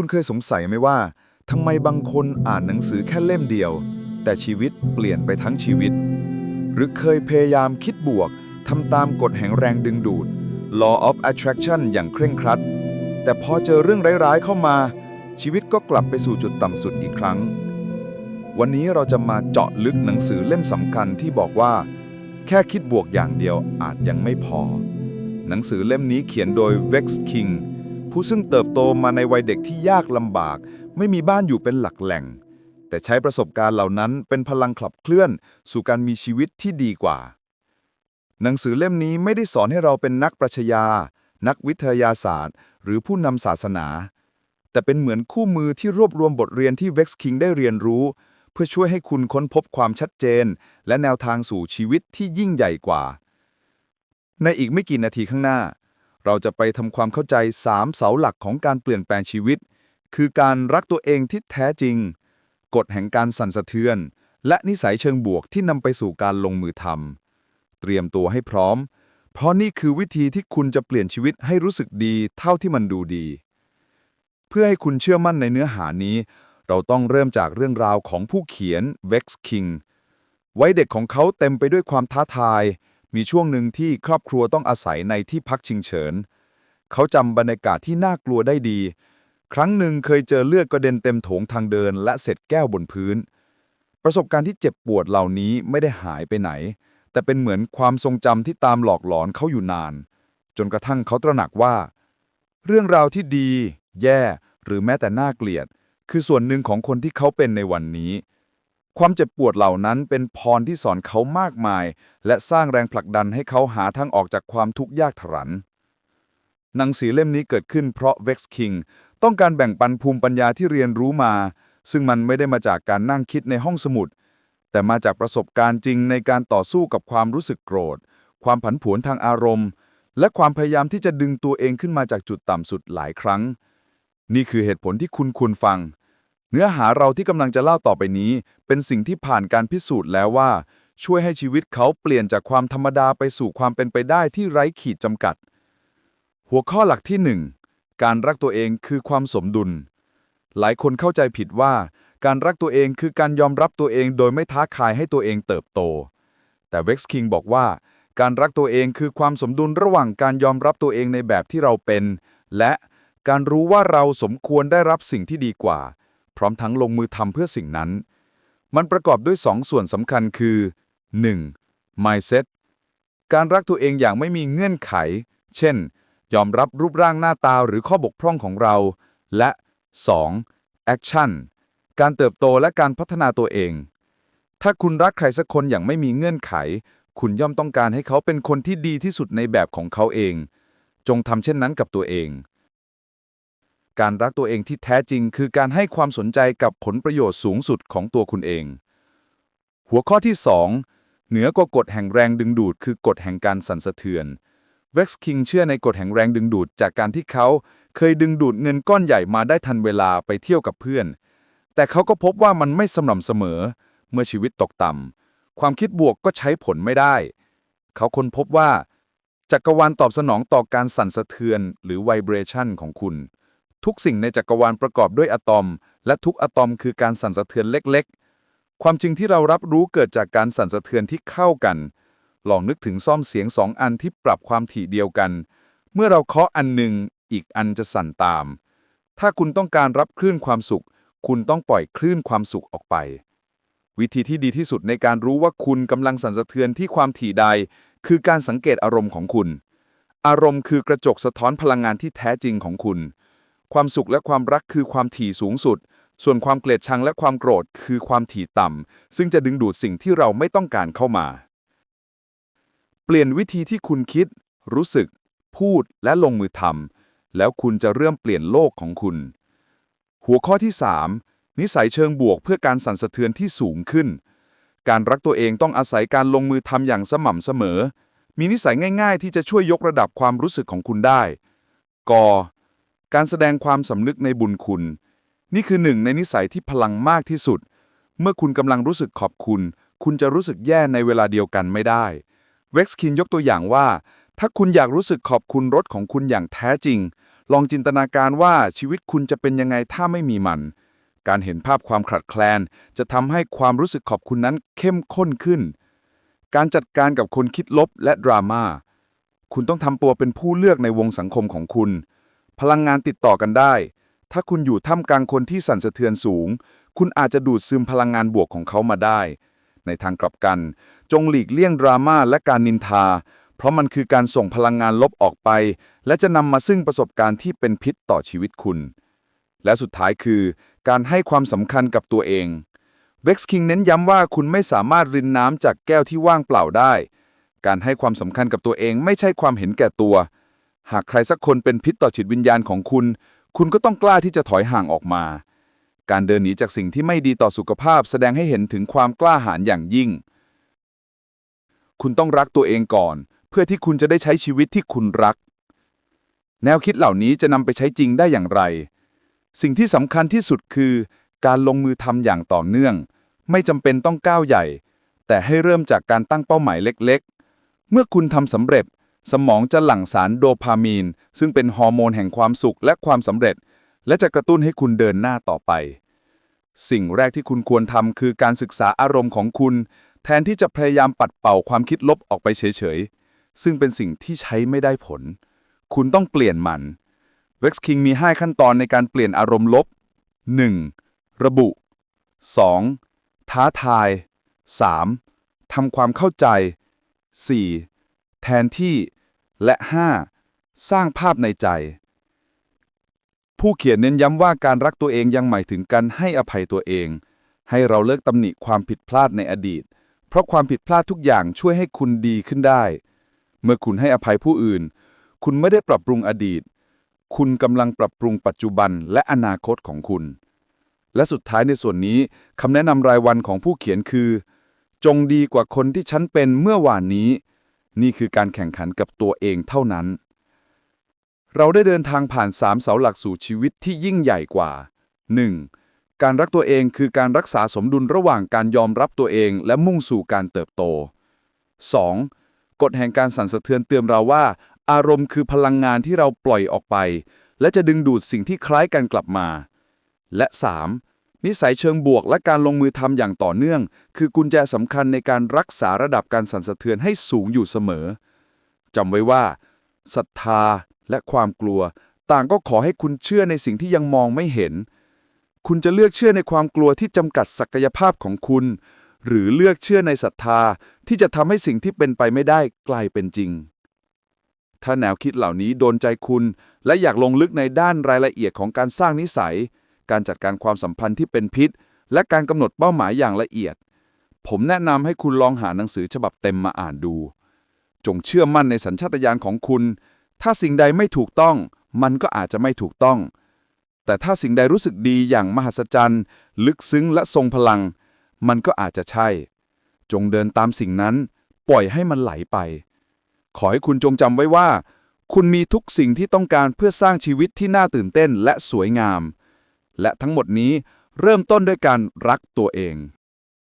คุณเคยสงสัยไหมว่าทำไมบางคนอ่านหนังสือแค่เล่มเดียว แต่ชีวิตเปลี่ยนไปทั้งชีวิต หรือเคยพยายามคิดบวกทำตามกฎแห่งแรงดึงดูด law of attraction อย่างเคร่งครัด แต่พอเจอเรื่องร้ายๆเข้ามา ชีวิตก็กลับไปสู่จุดต่ำสุดอีกครั้ง วันนี้เราจะมาเจาะลึกหนังสือเล่มสำคัญที่บอกว่า แค่คิดบวกอย่างเดียวอาจยังไม่พอ หนังสือเล่มนี้เขียนโดย Vex King ผู้ซึ่งเติบโตมาในวัยเด็กที่ยากลำบาก ไม่มีบ้านอยู่เป็นหลักแหล่ง แต่ใช้ประสบการณ์เหล่านั้นเป็นพลังขับเคลื่อน สู่การมีชีวิตที่ดีกว่า หนังสือเล่มนี้ไม่ได้สอนให้เราเป็นนักปรัชญา นักวิทยาศาสตร์ หรือผู้นำศาสนา แต่เป็นเหมือนคู่มือที่รวบรวมบทเรียนที่ Vex King ได้เรียนรู้ เพื่อช่วยให้คุณค้นพบความชัดเจน และแนวทางสู่ชีวิตที่ยิ่งใหญ่กว่า ในอีกไม่กี่นาทีข้างหน้า เราจะไปทำความเข้าใจ 3 เสาหลักของการเปลี่ยนแปลงชีวิต คือการรักตัวเองที่แท้จริง กฎแห่งการสั่นสะเทือน และนิสัยเชิงบวกที่นำไปสู่การลงมือทำเตรียมตัวให้พร้อม เพราะนี่คือวิธีที่คุณจะเปลี่ยนชีวิตให้รู้สึกดีเท่าที่มันดูดี เพื่อให้คุณเชื่อมั่นในเนื้อหานี้ เราต้องเริ่มจากเรื่องราวของผู้เขียน Vex King วัยเด็กของเขาเต็มไปด้วยความท้าทาย มีช่วงหนึ่งที่ครอบครัวต้องอาศัยในที่พักชิงเฉิน เขาจำบรรยากาศที่น่ากลัวได้ดี ครั้งหนึ่งเคยเจอเลือดกระเด็นเต็มโถงทางเดิน และเศษแก้วบนพื้น ประสบการณ์ที่เจ็บปวดเหล่านี้ไม่ได้หายไปไหน แต่เป็นเหมือนความทรงจำที่ตามหลอกหลอนเขาอยู่นาน จนกระทั่งเขาตระหนักว่า เรื่องราวที่ดี แย่ หรือแม้แต่น่าเกลียด คือส่วนหนึ่งของคนที่เขาเป็นในวันนี้ ความเจ็บปวดเหล่านั้นเป็นพรที่สอนเขามากมาย และสร้างแรงผลักดันให้เขาหาทางออกจากความทุกข์ยากถรันหนังสือเล่มนี้เกิดขึ้นเพราะ Vex King ต้องการแบ่งปันภูมิปัญญาที่เรียนรู้มา ซึ่งมันไม่ได้มาจากการนั่งคิดในห้องสมุด แต่มาจากประสบการณ์จริงในการต่อสู้กับความรู้สึกโกรธ ความผันผวนทางอารมณ์ และความพยายามที่จะดึงตัวเองขึ้นมาจากจุดต่ำสุดหลายครั้ง นี่คือเหตุผลที่คุณควรฟัง เนื้อหาเราที่กำลังจะเล่าต่อไปนี้ เป็นสิ่งที่ผ่านการพิสูจน์แล้วว่า ช่วยให้ชีวิตเขาเปลี่ยนจากความธรรมดาไปสู่ความเป็นไปได้ที่ไร้ขีดจำกัด หัวข้อหลักที่ 1 การรักตัวเองคือความสมดุล หลายคนเข้าใจผิดว่า การรักตัวเองคือการยอมรับตัวเองโดยไม่ท้าทายให้ตัวเองเติบโต แต่ Vex King บอกว่า การรักตัวเองคือความสมดุลระหว่างการยอมรับตัวเองในแบบที่เราเป็น และการรู้ว่าเราสมควรได้รับสิ่งที่ดีกว่า พร้อมทั้งลงมือทำเพื่อสิ่งนั้น มันประกอบด้วยสองส่วนสำคัญคือ 1. mindset การรักตัวเองอย่างไม่มีเงื่อนไข เช่น ยอมรับรูปร่างหน้าตาหรือข้อบกพร่องของเรา และ 2. action การเติบโตและการพัฒนาตัวเอง ถ้าคุณรักใครสักคนอย่างไม่มีเงื่อนไข คุณย่อมต้องการให้เขาเป็นคนที่ดีที่สุดในแบบของเขาเอง จงทำเช่นนั้นกับตัวเอง การรักตัวเองที่แท้จริง คือการให้ความสนใจกับผลประโยชน์สูงสุดของตัวคุณเอง หัวข้อที่ 2 เหนือกว่ากฎแห่งแรงดึงดูด คือกฎแห่งการสั่นสะเทือน Vex King เชื่อในกฎแห่งแรงดึงดูดจากการที่เขาเคยดึงดูดเงินก้อนใหญ่มาได้ทันเวลาไปเที่ยวกับเพื่อน แต่เขาก็พบว่ามันไม่สม่ำเสมอ เมื่อชีวิตตกต่ำความคิดบวกก็ใช้ผลไม่ได้ เขาค้นพบว่าจักรวาลตอบสนองต่อการสั่นสะเทือนหรือไวเบรชันของคุณ ทุกสิ่งในจักรวาลประกอบด้วยอะตอม และทุกอะตอมคือการสั่นสะเทือนเล็กๆ ความจริงที่เรารับรู้เกิดจากการสั่นสะเทือนที่เข้ากัน ลองนึกถึงซ่อมเสียงสองอันที่ปรับความถี่เดียวกัน เมื่อเราเคาะอันหนึ่งอีกอันจะสั่นตาม ถ้าคุณต้องการรับคลื่นความสุข คุณต้องปล่อยคลื่นความสุขออกไป วิธีที่ดีที่สุดในการรู้ว่าคุณกำลังสั่นสะเทือนที่ความถี่ใด คือการสังเกตอารมณ์ของคุณ อารมณ์คือกระจกสะท้อนพลังงานที่แท้จริงของคุณ ความสุขและความรักคือความถี่สูงสุด ส่วนความเกลียดชังและความโกรธคือความถี่ต่ำ ซึ่งจะดึงดูดสิ่งที่เราไม่ต้องการเข้ามา เปลี่ยนวิธีที่คุณคิด รู้สึก พูดและลงมือทำแล้วคุณจะเริ่มเปลี่ยนโลกของคุณ หัวข้อที่ 3 นิสัยเชิงบวกเพื่อการสั่นสะเทือนที่สูงขึ้น การรักตัวเองต้องอาศัยการลงมือทำอย่างสม่ำเสมอ มีนิสัยง่าย ๆ ที่จะช่วยยกระดับความรู้สึกของคุณได้ ก การแสดงความสำนึกในบุญคุณ นี่คือหนึ่งในนิสัยที่พลังมากที่สุด เมื่อคุณกำลังรู้สึกขอบคุณ คุณจะรู้สึกแย่ในเวลาเดียวกันไม่ได้เว็กซ์คินยกตัวอย่างว่า ถ้าคุณอยากรู้สึกขอบคุณรถของคุณอย่างแท้จริง ลองจินตนาการว่าชีวิตคุณจะเป็นยังไงถ้าไม่มีมัน การเห็นภาพความขัดแคลน จะทำให้ความรู้สึกขอบคุณนั้นเข้มข้นขึ้น การจัดการกับคนคิดลบและดราม่าคุณต้องทำตัวเป็นผู้เลือกในวงสังคมของคุณ พลังงานติดต่อกันได้ ถ้าคุณอยู่ท่ามกลางคนที่สั่นสะเทือนสูง คุณอาจจะดูดซึมพลังงานบวกของเขามาได้ ในทางกลับกัน จงหลีกเลี่ยงดราม่าและการนินทา เพราะมันคือการส่งพลังงานลบออกไป และจะนำมาซึ่งประสบการณ์ที่เป็นพิษต่อชีวิตคุณ และสุดท้ายคือ การให้ความสำคัญกับตัวเองเว็กซ์คิงเน้นย้ำว่าคุณไม่สามารถรินน้ำจากแก้วที่ว่างเปล่าได้ การให้ความสำคัญกับตัวเองไม่ใช่ความเห็นแก่ตัว หากใครสักคนเป็นพิษต่อจิตวิญญาณของคุณ คุณก็ต้องกล้าที่จะถอยห่างออกมา การเดินหนีจากสิ่งที่ไม่ดีต่อสุขภาพแสดงให้เห็นถึงความกล้าหาญอย่างยิ่ง คุณต้องรักตัวเองก่อน เพื่อที่คุณจะได้ใช้ชีวิตที่คุณรัก แนวคิดเหล่านี้จะนำไปใช้จริงได้อย่างไร สิ่งที่สำคัญที่สุดคือ การลงมือทำอย่างต่อเนื่อง ไม่จำเป็นต้องก้าวใหญ่ แต่ให้เริ่มจากการตั้งเป้าหมายเล็ก ๆ เมื่อคุณทำสำเร็จ สมองจะหลั่งสารโดพามีน ซึ่งเป็นฮอร์โมนแห่งความสุขและความสำเร็จ และจะกระตุ้นให้คุณเดินหน้าต่อไป สิ่งแรกที่คุณควรทำคือการศึกษาอารมณ์ของคุณ แทนที่จะพยายามปัดเป่าความคิดลบออกไปเฉยๆ ซึ่งเป็นสิ่งที่ใช้ไม่ได้ผล คุณต้องเปลี่ยนมัน Vex King มี 5 ขั้นตอนในการเปลี่ยนอารมณ์ลบ 1. ระบุ 2. ท้าทาย 3. ทำความเข้าใจ 4. แทนที่ และ 5. สร้างภาพในใจ ผู้เขียนเน้นย้ำว่าการรักตัวเองยังหมายถึงการให้อภัยตัวเอง ให้เราเลิกตำหนิความผิดพลาดในอดีต เพราะความผิดพลาดทุกอย่างช่วยให้คุณดีขึ้นได้ เมื่อคุณให้อภัยผู้อื่น คุณไม่ได้ปรับปรุงอดีต คุณกำลังปรับปรุงปัจจุบันและอนาคตของคุณ และสุดท้ายในส่วนนี้คำแนะนำรายวันของผู้เขียนคือ จงดีกว่าคนที่ฉันเป็นเมื่อวานนี้ นี่คือการแข่งขันกับตัวเองเท่านั้น เราได้เดินทางผ่านสามเสาหลักสู่ชีวิตที่ยิ่งใหญ่กว่า 1. การรักตัวเองคือการรักษาสมดุลระหว่างการยอมรับตัวเองและมุ่งสู่การเติบโต 2. กฎแห่งการสั่นสะเทือนเตือนเราว่า อารมณ์คือพลังงานที่เราปล่อยออกไป และจะดึงดูดสิ่งที่คล้ายกันกลับมา และ 3. นิสัยเชิงบวกและการลงมือทำอย่างต่อเนื่อง คือกุญแจสำคัญในการรักษาระดับการสั่นสะเทือนให้สูงอยู่เสมอจำไว้ว่าศรัทธาและความกลัว ต่างก็ขอให้คุณเชื่อในสิ่งที่ยังมองไม่เห็น คุณจะเลือกเชื่อในความกลัวที่จำกัดศักยภาพของคุณ หรือเลือกเชื่อในศรัทธาที่จะทำให้สิ่งที่เป็นไปไม่ได้กลายเป็นจริง ถ้าแนวคิดเหล่านี้โดนใจคุณ และอยากลงลึกในด้านรายละเอียดของการสร้างนิสัย การจัดการความสัมพันธ์ที่เป็นพิษ และการกำหนดเป้าหมายอย่างละเอียด ผมแนะนำให้คุณลองหาหนังสือฉบับเต็มมาอ่านดู จงเชื่อมั่นในสัญชาตญาณของคุณ ถ้าสิ่งใดไม่ถูกต้อง มันก็อาจจะไม่ถูกต้อง แต่ถ้าสิ่งใดรู้สึกดีอย่างมหัศจรรย์ ลึกซึ้งและทรงพลัง มันก็อาจจะใช่ จงเดินตามสิ่งนั้น ปล่อยให้มันไหลไป ขอให้คุณจงจำไว้ว่าคุณมีทุกสิ่งที่ต้องการเพื่อสร้างชีวิตที่น่าตื่นเต้นและสวยงาม และทั้งหมดนี้เริ่มต้นด้วยการรักตัวเอง